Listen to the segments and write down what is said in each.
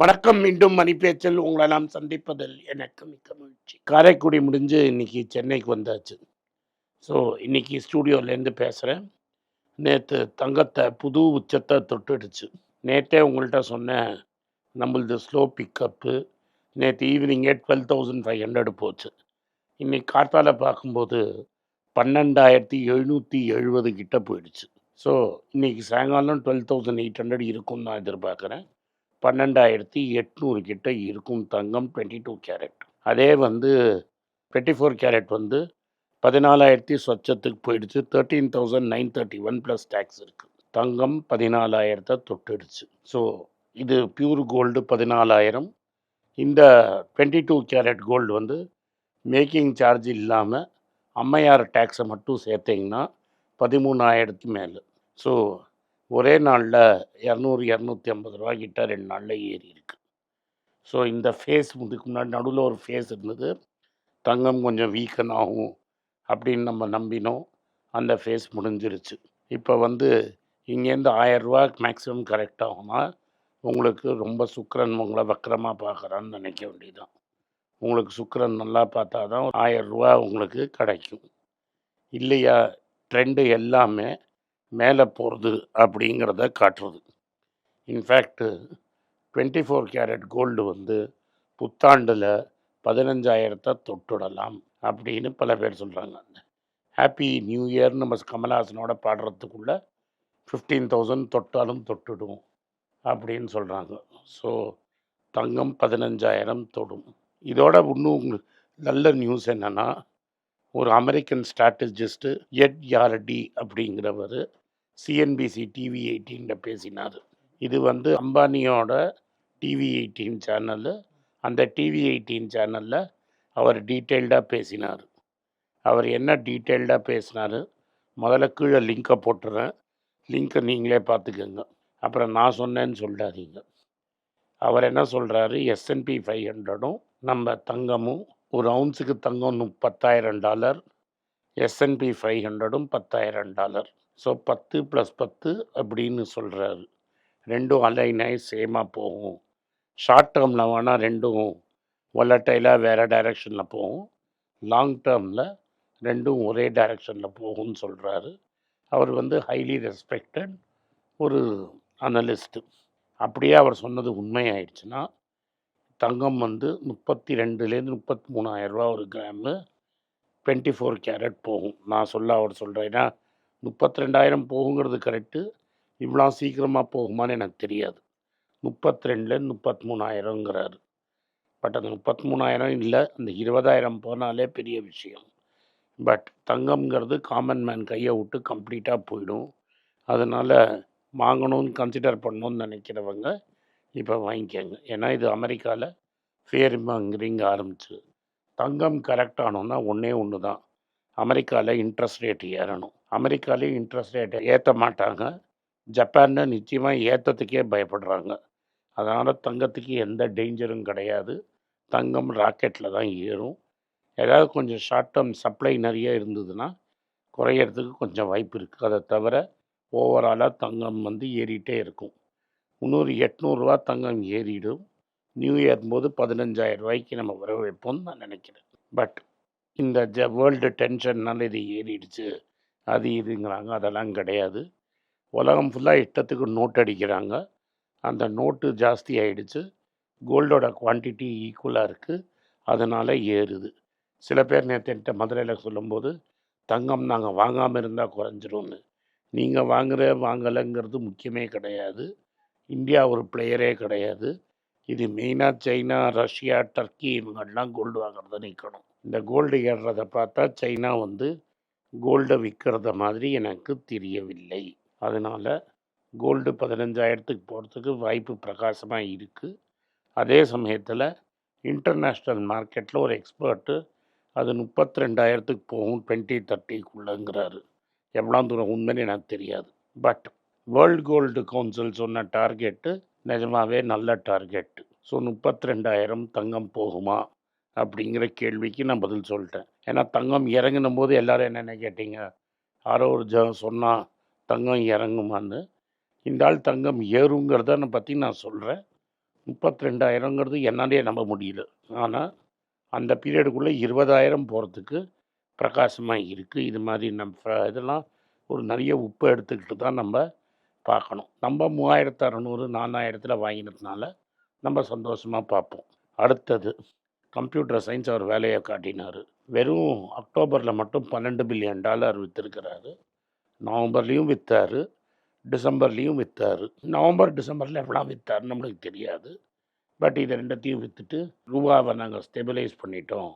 வணக்கம். மீண்டும் மணிப்பேச்சில் உங்களை நாம் சந்திப்பதில் எனக்கு மிக்க மகிழ்ச்சி. காரைக்குடி முடிஞ்சு இன்னைக்கு சென்னைக்கு வந்தாச்சு. ஸோ இன்னைக்கு ஸ்டூடியோலேருந்து பேசுகிறேன் நேற்று தங்கத்தை புது உச்சத்தை தொட்டுடுச்சு. நேற்றே உங்கள்கிட்ட சொன்னேன் நம்மளது ஸ்லோ பிக்கப்பு நேற்று ஈவினிங்கே டுவெல் தௌசண்ட் ஃபைவ் ஹண்ட்ரட் போச்சு. இன்னைக்கு கார்த்தால பார்க்கும்போது பன்னெண்டாயிரத்தி எழுநூற்றி எழுபது கிட்ட போயிடுச்சு. ஸோ இன்னைக்கு சாயங்காலம் டுவெல் தௌசண்ட் எயிட் ஹண்ட்ரட் இருக்கும்னு நான் எதிர்பார்க்குறேன். பன்னெண்டாயிரத்தி எட்நூறு கிட்ட இருக்கும் தங்கம் டுவெண்ட்டி டூ கேரட் அதே வந்து டுவெண்ட்டி ஃபோர் கேரட் வந்து பதினாலாயிரத்தி சொச்சத்துக்கு போயிடுச்சு. Thirteen thousand nine thirty one plus tax இருக்குது தங்கம் பதினாலாயிரத்தை தொட்டுடுச்சு. ஸோ இது பியூர் கோல்டு பதினாலாயிரம். இந்த டுவெண்ட்டி டூ கேரட் கோல்டு வந்து மேக்கிங் சார்ஜ் இல்லாமல் அம்மையார் டேக்ஸை மட்டும் சேர்த்திங்கன்னா பதிமூணாயிரத்து மேலே. ஸோ ஒரே நாளில் இரநூறு இரநூத்தி ஐம்பது ரூபா கிட்ட ரெண்டு நாளில் ஏறி இருக்கு. ஸோ இந்த ஃபேஸ் இதுக்கு முன்னாடி நடுவில் ஒரு ஃபேஸ் இருந்தது. தங்கம் கொஞ்சம் வீக்கன் ஆகும் அப்படின்னு நம்ம நம்பினோம். அந்த ஃபேஸ் முடிஞ்சிருச்சு. இப்போ வந்து இங்கேருந்து ஆயரூவா மேக்ஸிமம் கரெக்ட் ஆகும்னா உங்களுக்கு ரொம்ப சுக்கரன் உங்களை வக்கரமாக பார்க்குறான்னு நினைக்க வேண்டியதுதான். உங்களுக்கு சுக்கரன் நல்லா பார்த்தா தான் ஆயரூவா உங்களுக்கு கிடைக்கும். இல்லையா? ட்ரெண்டு எல்லாமே மேலே போகிறது அப்படிங்கிறத காட்டுறது. In fact twenty four carat gold வந்து புத்தாண்டில் பதினஞ்சாயிரத்தை தொட்டுடலாம் அப்படின்னு பல பேர் சொல்கிறாங்க ஹாப்பி நியூ இயர் நம்ம கமல்ஹாசனோட பாடுறதுக்குள்ளே ஃபிஃப்டீன் தௌசண்ட் தொட்டாலும் தொட்டுடும் அப்படின்னு சொல்கிறாங்க ஸோ தங்கம் பதினஞ்சாயிரம் தொடும். இதோட இன்னும் உங்களுக்கு நல்ல நியூஸ் என்னென்னா ஒரு அமெரிக்கன் ஸ்ட்ராட்டஜிஸ்ட்டு எட் யாரடி அப்படிங்கிறவர் சிஎன்பிசி டிவி எயிட்டீனில் பேசினார். இது வந்து அம்பானியோட டிவி எயிட்டீன் சேனலு அந்த டிவி எயிட்டீன் சேனலில் அவர் டீட்டெயில்டாக பேசினார். அவர் என்ன டீட்டெயில்டாக பேசினார்? முதல்ல கீழே லிங்கை போட்டுறேன். லிங்கை நீங்களே பார்த்துக்கோங்க. அப்புறம் நான் சொன்னேன்னு சொல்லாதீங்க. அவர் என்ன சொல்கிறாரு எஸ்என்பி ஃபைவ் ஹண்ட்ரடும் நம்ம தங்கமும் ஒரு அவுன்ஸுக்கு தங்கம் முப்பத்தாயிரம் dollar S and P five ஹண்ட்ரடும் பத்தாயிரம் டாலர். ஸோ பத்து ப்ளஸ் பத்து அப்படின்னு சொல்கிறாரு ரெண்டும் அலைனாய் சேமாக போகும். ஷார்ட் டேர்மில் வேணால் ரெண்டும் ஒலட்டைலாக வேறு டைரெக்ஷனில் போகும். லாங் டேர்மில் ரெண்டும் ஒரே டைரெக்ஷனில் போகும்னு சொல்கிறாரு அவர் வந்து ஹைலி ரெஸ்பெக்டட் ஒரு அனலிஸ்ட்டு அப்படியே அவர் சொன்னது உண்மையாயிடுச்சுன்னா தங்கம் வந்து முப்பத்தி ரெண்டுலேருந்து முப்பத்தி மூணாயிரரூவா ஒரு கிராமு. டுவெண்ட்டி ஃபோர் கேரட் போகும். நான் சொல்ல அவர் சொல்கிறேன்னா முப்பத்தி ரெண்டாயிரம் போகுங்கிறது கரெக்டு இவ்வளோ சீக்கிரமாக போகுமான்னு எனக்கு தெரியாது. முப்பத்தி ரெண்டுலேருந்து முப்பத்தி மூணாயிரங்கிறாரு பட் அந்த முப்பத்தி மூணாயிரம் இல்லை அந்த இருபதாயிரம் போனாலே பெரிய விஷயம். பட் தங்கம்ங்கிறது காமன் மேன் கையை விட்டு கம்ப்ளீட்டாக போயிடும். அதனால் வாங்கணும்னு கன்சிடர் பண்ணணும்னு நினைக்கிறவங்க இப்போ வாங்கிக்கோங்க. ஏன்னா இது அமெரிக்காவில் ஃபியர் மங்கரிங் ஆரம்பிச்சு. தங்கம் கரெக்ட் ஆனோன்னா ஒன்றே ஒன்று தான். அமெரிக்காவில் இன்ட்ரெஸ்ட் ரேட் ஏறணும். அமெரிக்காலேயும் இன்ட்ரெஸ்ட் ரேட்டை ஏற்ற மாட்டாங்க. ஜப்பானில் நிச்சயமாக ஏற்றத்துக்கே பயப்படுறாங்க. அதனால் தங்கத்துக்கு எந்த டேஞ்சரும் கிடையாது. தங்கம் ராக்கெட்டில் தான் ஏறும். ஏதாவது கொஞ்சம் ஷார்ட் டேர்ம் சப்ளை நிறைய இருந்ததுன்னா குறையிறதுக்கு கொஞ்சம் வாய்ப்பு இருக்குது அதை தவிர ஓவராலாக தங்கம் வந்து ஏறிட்டே இருக்கும். முந்நூறு எட்நூறுரூவா தங்கம் ஏறிடும். நியூ இயர் போது பதினஞ்சாயிரம் ரூபாய்க்கு நம்ம வர வைப்போம்னு நான் நினைக்கிறேன். பட் இந்த ஜ வேர்ல்டு டென்ஷன்னால இது ஏறிடுச்சு. அது இதுங்கிறாங்க. அதெல்லாம் கிடையாது. உலகம் ஃபுல்லாக இஷ்டத்துக்கு நோட் அடிக்கிறாங்க. அந்த நோட்டு ஜாஸ்தி ஆகிடுச்சு கோல்டோட குவான்டிட்டி ஈக்குவலாக இருக்குது அதனால் ஏறுது. சில பேர் நேற்று மதுரையில் சொல்லும்போது தங்கம் நாங்கள் வாங்காமல் இருந்தால் குறைஞ்சிரும்னு. நீங்கள் வாங்குற வாங்கலைங்கிறது முக்கியமே கிடையாது. இந்தியா ஒரு பிளேயரே கிடையாது. இது மெயினாக சைனா ரஷ்யா டர்க்கி இவங்கெல்லாம் கோல்டு வாங்குறத நிற்கணும் இந்த கோல்டு ஏறுறதை பார்த்தா சைனா வந்து கோல்டை விற்கிறத மாதிரி எனக்கு தெரியவில்லை. அதனால் கோல்டு பதினஞ்சாயிரத்துக்கு போகிறதுக்கு வாய்ப்பு பிரகாசமாக இருக்குது அதே சமயத்தில் இன்டர்நேஷ்னல் மார்க்கெட்டில் ஒரு எக்ஸ்பர்ட்டு அது முப்பத்தி ரெண்டாயிரத்துக்கு போகும் டுவெண்ட்டி தேர்ட்டிக்குள்ளேங்கிறாரு எவ்வளோ தூரம் உண்மைன்னு எனக்கு தெரியாது. பட் வேர்ல்டு கோல்டு கவுன்சில் சொன்ன டார்கெட்டு நிஜமாவே நல்ல டார்கெட்டு ஸோ முப்பத்தி ரெண்டாயிரம் தங்கம் போகுமா? அப்படிங்கிற கேள்விக்கு நான் பதில் சொல்லிட்டேன். ஏன்னா தங்கம் இறங்கின போது எல்லோரும் என்னென்ன கேட்டீங்க? யாரோ ஒரு ஜ சொன்னால் தங்கம் இறங்குமான்னு. இந்த ஆள் தங்கம் ஏறுங்கிறத பற்றி நான் சொல்கிறேன் முப்பத்தி ரெண்டாயிரங்கிறது என்னாலே நம்ப முடியல. ஆனால் அந்த பீரியடுக்குள்ளே இருபதாயிரம் போகிறதுக்கு பிரகாசமாக இருக்குது இது மாதிரி நம்ம இதெல்லாம் ஒரு நிறைய உப்பு எடுத்துக்கிட்டு தான் நம்ம பார்க்கணும். நம்ம மூவாயிரத்து அறநூறு நாலாயிரத்தில் வாங்கினதுனால நம்ம சந்தோஷமாக பார்ப்போம். அடுத்தது கம்ப்யூட்டர் சயின்ஸ் அவர் வேலையை காட்டினார். வெறும் அக்டோபரில் மட்டும் பன்னெண்டு பில்லியன் டாலர் விற்றுருக்கிறாரு நவம்பர்லேயும் விற்றாரு டிசம்பர்லேயும் விற்றாரு நவம்பர் டிசம்பரில் எவ்வளோ விற்றாரு நம்மளுக்கு தெரியாது. பட் இதை ரெண்டத்தையும் விற்றுட்டு ரூபாவை நாங்கள் ஸ்டெபிலைஸ் பண்ணிட்டோம்.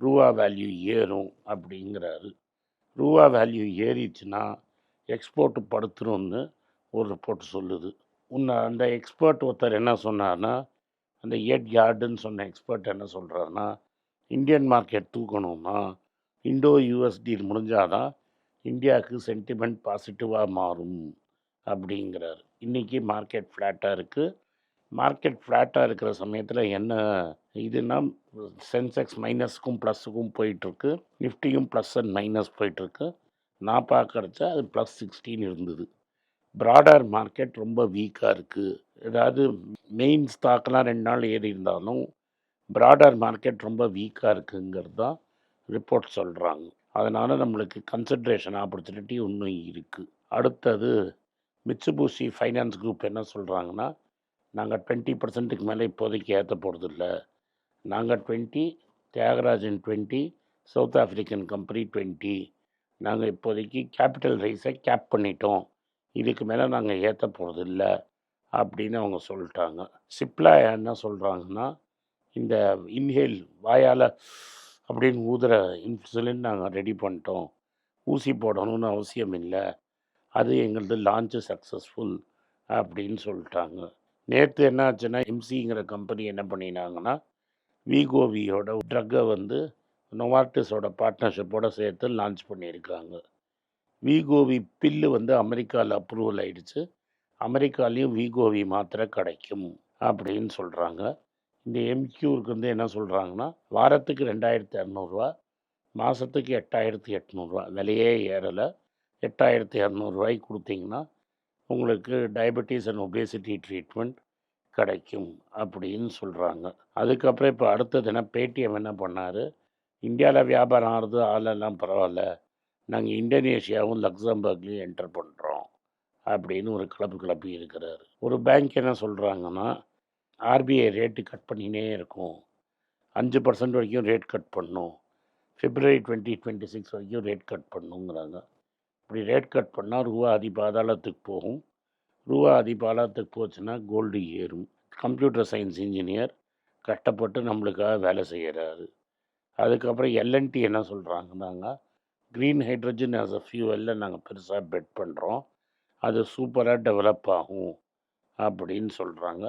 ரூபா வேல்யூ ஏறும் அப்படிங்கிறாரு. ரூபா வேல்யூ ஏறிச்சுன்னா எக்ஸ்போர்ட்டு படுத்துரும்னு ஒரு ரிப்போர்ட் சொல்லுது. உன்னை அந்த எக்ஸ்பர்ட் ஒருத்தர் என்ன சொன்னார்னா அந்த எட் யார்டுன்னு சொன்ன எக்ஸ்பர்ட் என்ன சொல்கிறாருன்னா இந்தியன் மார்க்கெட் தூக்கணும்னா இண்டோ யூஎஸ் டீல் முடிஞ்சாதான் இந்தியாவுக்கு சென்டிமெண்ட் பாசிட்டிவாக மாறும் அப்படிங்கிறாரு. இன்றைக்கி மார்க்கெட் ஃப்ளாட்டாக இருக்குது மார்க்கெட் ஃப்ளாட்டாக இருக்கிற சமயத்தில் என்ன இதுனா சென்செக்ஸ் மைனஸுக்கும் ப்ளஸுக்கும் போயிட்டுருக்கு. நிஃப்டியும் ப்ளஸ் அண்ட் மைனஸ் போயிட்டுருக்கு. நான் பார்க்குறச்ச அது ப்ளஸ் சிக்ஸ்டீன் இருந்தது. ப்ராடர் மார்க்கெட் ரொம்ப வீக்காக இருக்குது ஏதாவது மெயின் ஸ்டாக்லாம் ரெண்டு நாள் ஏறி இருந்தாலும் ப்ராடர் மார்க்கெட் ரொம்ப வீக்காக இருக்குங்கிறது தான் ரிப்போர்ட் சொல்கிறாங்க அதனால் நம்மளுக்கு கன்சன்ட்ரேஷன் ஆப்பர்ச்சுனிட்டி இன்னும் இருக்குது அடுத்தது மிச்சபூசி ஃபைனான்ஸ் குரூப் என்ன சொல்கிறாங்கன்னா நாங்கள் டுவெண்ட்டி பர்சன்ட்டுக்கு மேலே இப்போதைக்கு ஏற்ற போகிறதில்ல நாங்கள் twenty Thiagarajan twenty South African company twenty நாங்கள் இப்போதைக்கு கேபிட்டல் ரைஸை கேப் பண்ணிட்டோம். இதுக்கு மேலே நாங்கள் ஏற்ற போகிறதில்ல அப்படின்னு அவங்க சொல்லிட்டாங்க. சிப்லா என்ன சொல்கிறாங்கன்னா இந்த இன்ஹேல் வாயால் அப்படின்னு ஊதுற இன்சுலின் நாங்கள் ரெடி பண்ணிட்டோம். ஊசி போடணும்னு அவசியம் இல்லை. அது எங்களது லான்ச்சு சக்ஸஸ்ஃபுல் அப்படின்னு சொல்லிட்டாங்க. நேற்று என்ன ஆச்சுன்னா எம்சிங்கிற கம்பெனி என்ன பண்ணினாங்கன்னா விகோவியோட ட்ரக்கை வந்து நொவார்டிஸோட பார்ட்னர்ஷிப்போடு சேர்த்து லான்ச் பண்ணியிருக்காங்க. விகோவி பில்லு வந்து அமெரிக்காவில் அப்ரூவல் ஆயிடுச்சு. அமெரிக்காலேயும் விகோவி மாத்திரை கிடைக்கும் அப்படின்னு சொல்கிறாங்க இந்த எம்கியூருக்கு வந்து என்ன சொல்கிறாங்கன்னா வாரத்துக்கு ரெண்டாயிரத்தி இரநூறுவா மாதத்துக்கு எட்டாயிரத்தி எட்நூறுரூவா விலையே ஏறலை. எட்டாயிரத்தி இரநூறுவாய்க்கு கொடுத்தீங்கன்னா உங்களுக்கு டயபெட்டிஸ் அண்ட் ஒபேசிட்டி ட்ரீட்மெண்ட் கிடைக்கும் அப்படின்னு சொல்கிறாங்க அதுக்கப்புறம் இப்போ அடுத்தது என்ன பேடிஎம் என்ன பண்ணார்? இந்தியாவில் வியாபாரம் ஆறுது ஆளெல்லாம் பரவாயில்ல. நாங்கள் இந்தோனேஷியாவும் லக்சம்பர்க்லேயும் என்டர் பண்ணுறோம் அப்படின்னு ஒரு கிளப்பு கிளப்பி இருக்கிறார். ஒரு பேங்க் என்ன சொல்கிறாங்கன்னா ஆர்பிஐ ரேட்டு கட் பண்ணினே இருக்கும். அஞ்சு பர்சன்ட் வரைக்கும் ரேட் கட் பண்ணும். பிப்ரவரி டுவெண்ட்டி டுவெண்ட்டி சிக்ஸ் வரைக்கும் ரேட் கட் பண்ணுங்கிறாங்க. இப்படி ரேட் கட் பண்ணால் ரூபா அதிபாதாளத்துக்கு போகும். ரூபா அதிபாதாளத்துக்கு போச்சுன்னா கோல்டு ஏறும். கம்ப்யூட்டர் சயின்ஸ் இன்ஜினியர் கஷ்டப்பட்டு நம்மளுக்காக வேலை செய்கிறாரு அதுக்கப்புறம் எல்என்டி என்ன சொல்கிறாங்கன்னாங்க க்ரீன் ஹைட்ரஜன் ஆஸ் அ ஃபியூவலில் நாங்கள் பெருசாக பெட் பண்ணுறோம் அது சூப்பராக டெவலப் ஆகும் அப்படின்னு சொல்கிறாங்க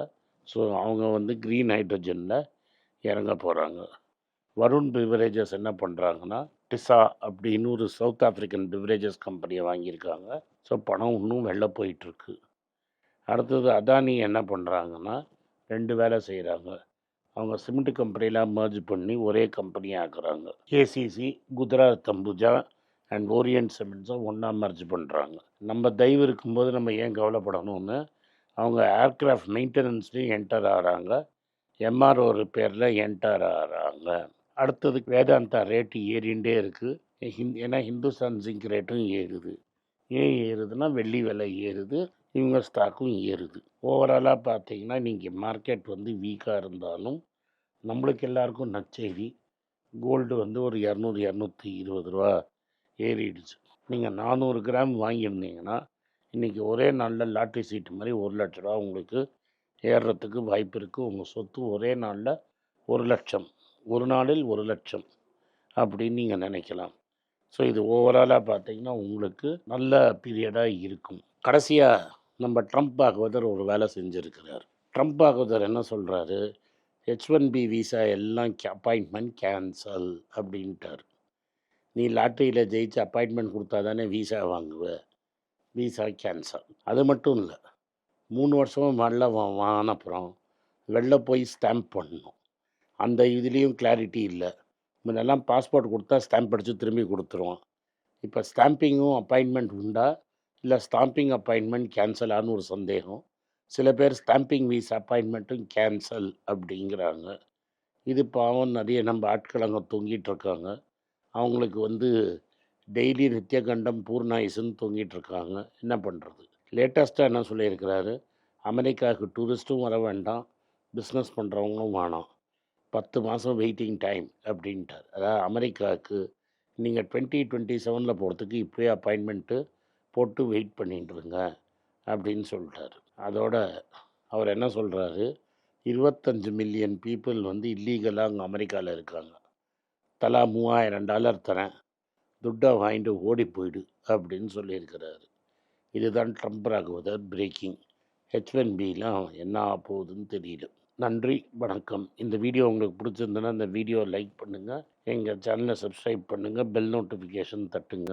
ஸோ அவங்க வந்து க்ரீன் ஹைட்ரஜனில் இறங்க போகிறாங்க வருண் பிவரேஜஸ் என்ன பண்ணுறாங்கன்னா டிசா அப்படின்னு ஒரு சவுத் ஆஃப்ரிக்கன் பிவரேஜஸ் கம்பெனியை வாங்கியிருக்காங்க. ஸோ பணம் இன்னும் வெளில போயிட்டுருக்கு அடுத்தது அதானி என்ன பண்ணுறாங்கன்னா ரெண்டு வேலை செய்கிறாங்க அவங்க சிமெண்ட் கம்பெனிலாம் மர்ஜ் பண்ணி ஒரே கம்பெனியாக ஆக்குறாங்க. ACC Gujarat Ambuja and Orient சிமெண்ட்ஸும் ஒன்றா மர்ஜ் பண்ணுறாங்க நம்ம தயவு இருக்கும்போது நம்ம ஏன் கவலைப்படணும்னு அவங்க ஏர்க்ராஃப்ட் மெயின்டெனன்ஸ்லேயும் என்டர் ஆகிறாங்க. எம்ஆர்ஓ ரிப்பேரில் என்டர் ஆகிறாங்க. அடுத்ததுக்கு வேதாந்தா ரேட்டு ஏறிண்டே இருக்குது ஹிந் ஏன்னா ஹிந்துஸ்தான் ஜிங்க் ரேட்டும் ஏறுது. ஏன் ஏறுதுன்னா வெள்ளி விலை ஏறுது. இவங்க ஸ்டாக்கும் ஏறுது. ஓவராலாக பார்த்தீங்கன்னா நீங்கள் மார்க்கெட் வந்து வீக்காக இருந்தாலும் நம்மளுக்கு எல்லாருக்கும் நச்செய்தி கோல்டு வந்து ஒரு இரநூறு இரநூத்தி இருபது ரூபா ஏறிடுச்சு. நீங்கள் நானூறு கிராம் வாங்கியிருந்தீங்கன்னா இன்றைக்கி ஒரே நாளில் லாட்ரி சீட்டு மாதிரி ஒரு லட்ச ரூபா உங்களுக்கு ஏறுறதுக்கு வாய்ப்பு இருக்குது உங்கள் சொத்து ஒரே நாளில் ஒரு லட்சம் ஒரு நாளில் ஒரு லட்சம் அப்படின்னு நீங்கள் நினைக்கலாம். ஸோ இது ஓவராலாக பார்த்தீங்கன்னா உங்களுக்கு நல்ல பீரியடாக இருக்கும். கடைசியாக நம்ம ட்ரம்ப் பாகவதர் ஒரு வேலை செஞ்சுருக்கிறார். ட்ரம்ப் பாகவதர் என்ன சொல்கிறாரு ஹெச் ஒன் பி விசா எல்லாம் அப்பாயின்மெண்ட் கேன்சல் அப்படின்ட்டார். நீ லாட்டரியில் ஜெயிச்சு அப்பாயின்மெண்ட் கொடுத்தா தானே விசா வாங்குவ? விசா கேன்சல் அது மட்டும் இல்லை. மூணு வருஷமும் வெளில வானப்புறம் அப்புறம் வெளில போய் ஸ்டாம்ப் பண்ணணும். அந்த இதுலேயும் கிளாரிட்டி இல்லை. முன்னெல்லாம் பாஸ்போர்ட் கொடுத்தா ஸ்டாம்ப் அடித்து திரும்பி கொடுத்துருவோம் இப்போ ஸ்டாம்பிங்கும் அப்பாயின்மெண்ட் உண்டா? இல்லை ஸ்டாம்பிங் அப்பாயின்மெண்ட் கேன்சலான்னு ஒரு சந்தேகம். சில பேர் ஸ்டாம்பிங் வீஸ் அப்பாயின்மெண்ட்டும் கேன்சல் அப்படிங்கிறாங்க. இது பாவம் நிறைய நம்ம ஆட்கள் அங்கே தொங்கிட்டு இருக்காங்க. அவங்களுக்கு வந்து டெய்லி நித்தியகண்டம் பூர்ணாயுசுன்னு தொங்கிட்டு இருக்காங்க. என்ன பண்ணுறது லேட்டஸ்ட்டாக என்ன சொல்லியிருக்கிறாரு? அமெரிக்காவுக்கு டூரிஸ்ட்டும் வர வேண்டாம் பிஸ்னஸ் பண்ணுறவங்களும் வேணாம். பத்து மாதம் வெயிட்டிங் டைம் அப்படின்ட்டார். அதாவது அமெரிக்காவுக்கு நீங்கள் டுவெண்ட்டி டுவெண்ட்டி செவனில் போகிறதுக்கு இப்போயே அப்பாயின்மெண்ட்டு போட்டு வெயிட் பண்ணிட்டுருங்க அப்படின்னு சொல்லிட்டாரு. அதோட அவர் என்ன சொல்கிறாரு இருபத்தஞ்சு மில்லியன் பீப்புள் வந்து இல்லீகலாக அங்கே அமெரிக்காவில் இருக்காங்க. தலா மூவாயிரம் டாலர் தரேன். துட்டை வாங்கிட்டு ஓடி போயிடு அப்படின்னு சொல்லியிருக்கிறாரு. இதுதான் ட்ரம்ப் ராகவதர் பிரேக்கிங் ஹெச் ஒன் பிலாம் என்ன ஆக போகுதுன்னு தெரியல. நன்றி வணக்கம். இந்த வீடியோ உங்களுக்கு பிடிச்சிருந்ததுன்னா இந்த வீடியோ லைக் பண்ணுங்கள் எங்கள் சேனலை சப்ஸ்கிரைப் பண்ணுங்கள் பெல் நோட்டிஃபிகேஷன் தட்டுங்க.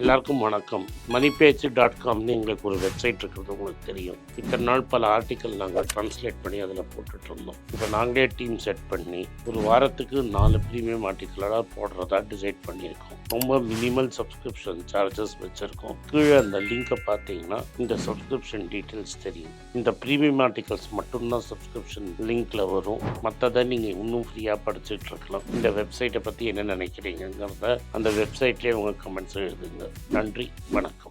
எல்லாருக்கும் வணக்கம். மணிபேச்சு டாட் காம்னு எங்களுக்கு ஒரு வெப்சைட் இருக்கிறது உங்களுக்கு தெரியும். இத்தனை நாள் பல ஆர்டிக்கல் நாங்கள் ட்ரான்ஸ்லேட் பண்ணி அதில் போட்டுட்டு இருந்தோம். இப்போ நாங்களே டீம் செட் பண்ணி ஒரு வாரத்துக்கு நாலு ப்ரீமியம் ஆர்டிக்கலாக போடுறதா டிசைட் பண்ணியிருக்கோம். ரொம்ப மினிமல் சப்ஸ்கிரிப்ஷன் சார்ஜஸ் வச்சுருக்கோம். கீழே அந்த லிங்கை பார்த்தீங்கன்னா இந்த சப்ஸ்கிரிப்ஷன் டீட்டெயில்ஸ் தெரியும். இந்த ப்ரீமியம் ஆர்டிகல்ஸ் மட்டும்தான் சப்ஸ்கிரிப்ஷன் லிங்க்ல வரும். மற்றதை நீங்கள் இன்னும் ஃப்ரீயாக படிச்சுட்டு இருக்கலாம். இந்த வெப்சைட்டை பற்றி என்ன நினைக்கிறீங்கிறத அந்த வெப்சைட்லேயே உங்கள் கமெண்ட்ஸ் எழுதுங்க. நன்றி வணக்கம்.